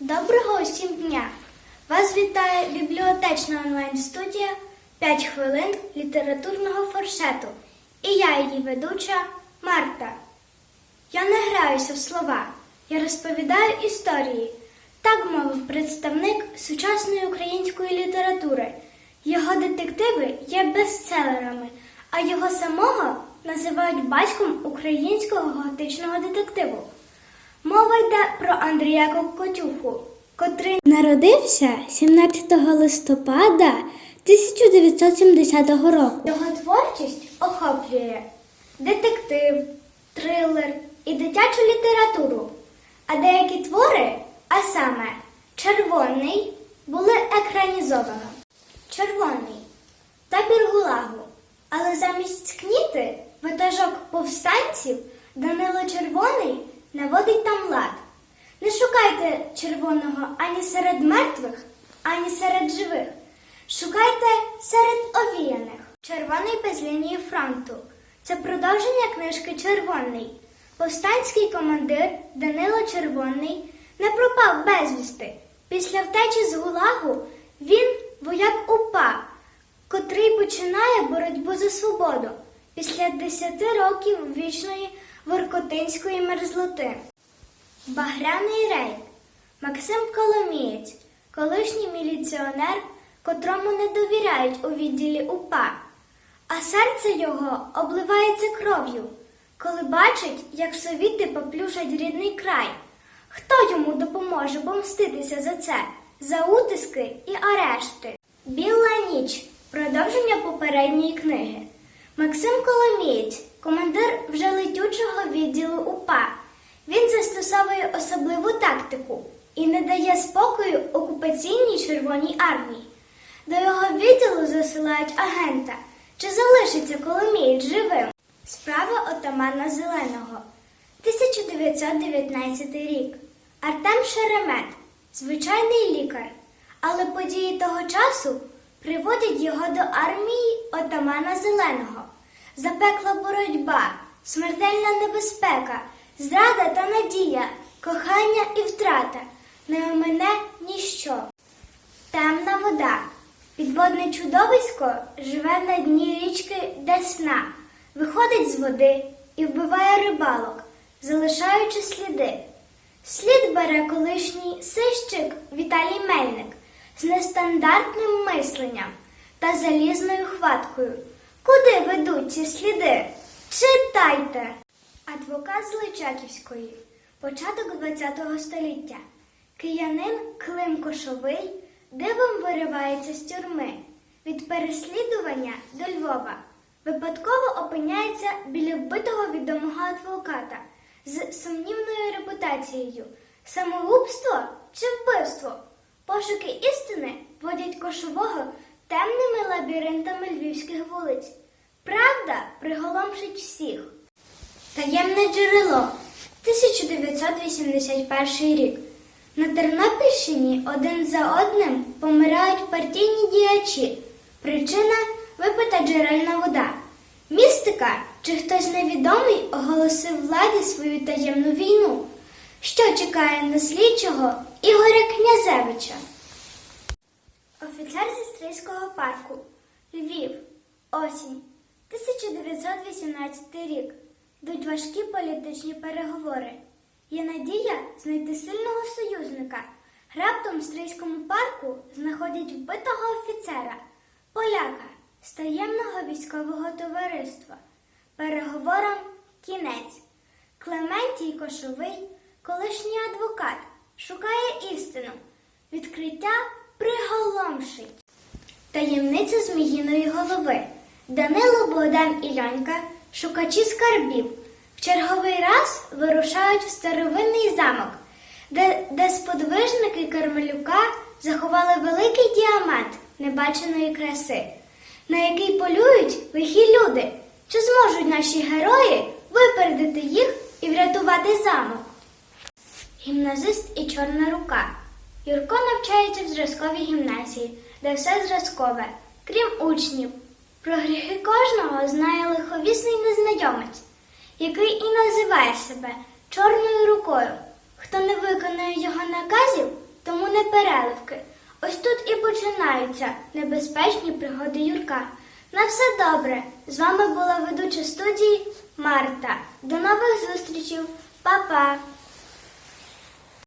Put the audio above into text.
Доброго усім дня! Вас вітає бібліотечна онлайн-студія «5 хвилин літературного форшету. І я її ведуча Марта. Я не граюся в слова, я розповідаю історії. Так мовив представник сучасної української літератури. Його детективи є бестселерами, а його самого називають батьком українського готичного детективу. Мова йде про Андрія Кокотюху, котрий народився 17 листопада 1970 року. Його творчість охоплює детектив, трилер і дитячу літературу. А деякі твори, а саме червоний, були екранізовано. Червоний табір Гулагу. Але замість кніти ватажок повстанців Данило Червоний наводить там лад. Не шукайте червоного ані серед мертвих, ані серед живих. Шукайте серед овіяних. Червоний без лінії фронту. Це продовження книжки Червоний. Повстанський командир Данило Червоний не пропав безвісти. Після втечі з Гулагу він вояк УПА, котрий починає боротьбу за свободу після 10 років вічної воркотинської мерзлоти. Багряний рейк Максим Коломієць, колишній міліціонер, котрому не довіряють у відділі УПА, а серце його обливається кров'ю, коли бачить, як совіти поплюшать рідний край. Хто йому допоможе помститися за це, за утиски і арешти? Біла ніч продовження попередньої книги. Максим Коломієць, командир вже летючого відділу УПА. Він застосовує особливу тактику і не дає спокою окупаційній Червоній армії. До його відділу засилають агента. Чи залишиться Коломієць живим? Справа отамана Зеленого. 1919 рік. Артем Шеремет, звичайний лікар. Але події того часу приводять його до армії отамана Зеленого. Запекла боротьба, смертельна небезпека, зрада та надія, кохання і втрата. Не омине ніщо. Темна вода. Підводне чудовисько живе на дні річки Десна, виходить з води і вбиває рибалок, залишаючи сліди. Слід бере колишній сищик Віталій Мельник з нестандартним мисленням та залізною хваткою. Куди ведуть ці сліди? Читайте! Адвокат з Личаківської. Початок ХХ століття. Киянин Клим Кошовий дивом виривається з тюрми. Від переслідування до Львова. Випадково опиняється біля вбитого відомого адвоката з сумнівною репутацією. Самогубство чи вбивство? Пошуки істини водять кошового темними лабіринтами львівських вулиць. Правда приголомшить всіх. Таємне джерело 1981 рік. На Тернопільщині один за одним помирають партійні діячі. Причина випита джерельна вода. Містика чи хтось невідомий оголосив владі свою таємну війну. Що чекає на слідчого Ігоря Князевича? Офіцер зі стрийського парку. Львів. Осінь. 1918 рік. Йдуть важкі політичні переговори. Є надія знайти сильного союзника. Раптом в стрийському парку знаходять вбитого офіцера, поляка з таємного військового товариства. Переговорам кінець. Клементій Кошовий, колишній адвокат, шукає істину. Відкриття приголомшить. Таємниця Зміїної голови. Данило Богдан і Лянька, шукачі скарбів, в черговий раз вирушають в старовинний замок, де, де сподвижники Кармелюка заховали великий діамант небаченої краси, на який полюють лихі люди. Чи зможуть наші герої випередити їх і врятувати замок? Гімназист і чорна рука. Юрко навчається в зразковій гімназії, де все зразкове, крім учнів. Про гріхи кожного знає лиховісний незнайомець, який і називає себе чорною рукою. Хто не виконує його наказів, тому не переливки. Ось тут і починаються небезпечні пригоди Юрка. На все добре. З вами була ведуча студії Марта. До нових зустрічей. Па-па!